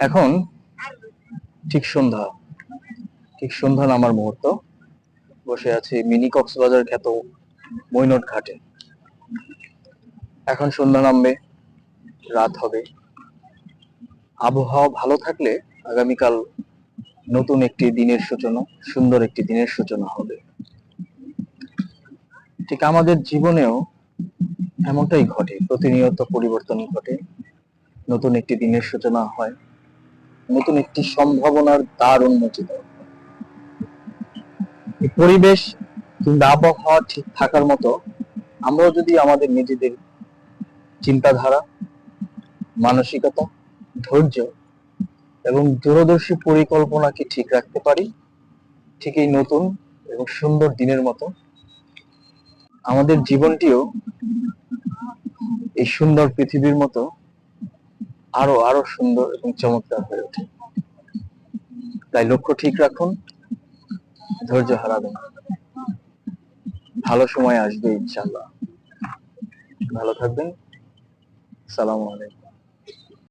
এখন ঠিক সন্ধ্যা ঠিক সন্ধ্যা নামার মুহূর্ত। বসে আছি মিনি কক্সবাজার খ্যাত মৈনট ঘাটে। এখন সন্ধ্যা নামবে, রাত হবে। আবহাওয়া ভালো থাকলে আগামীকাল নতুন একটি দিনের সূচনা, সুন্দর একটি দিনের সূচনা হবে। ঠিক আমাদের জীবনেও এমনটাই ঘটে, প্রতিনিয়ত পরিবর্তন ঘটে। নতুন একটি দিনের সূচনা হয়। নতুন একটি সম্ভাবনার দ্বার উন্মোচিত পরিবেশ কিংবা আবহাওয়া ঠিক থাকার মতো আমরাও যদি আমাদের নিজেদের চিন্তাধারা, মানসিকতা, ধৈর্য এবং দূরদর্শী পরিকল্পনাকে ঠিক রাখতে পারি, ঠিক এই নতুন এবং সুন্দর দিনের মতো আমাদের জীবনটিও এই সুন্দর পৃথিবীর মতো আরও আরও সুন্দর এবং চমৎকার হয়ে ওঠে। তাই লক্ষ্য ঠিক রাখুন, ধৈর্য হারাবেন। ভালো সময় আসবে ইনশাল্লাহ ভালো থাকবেন। সালামু আলাইকুম।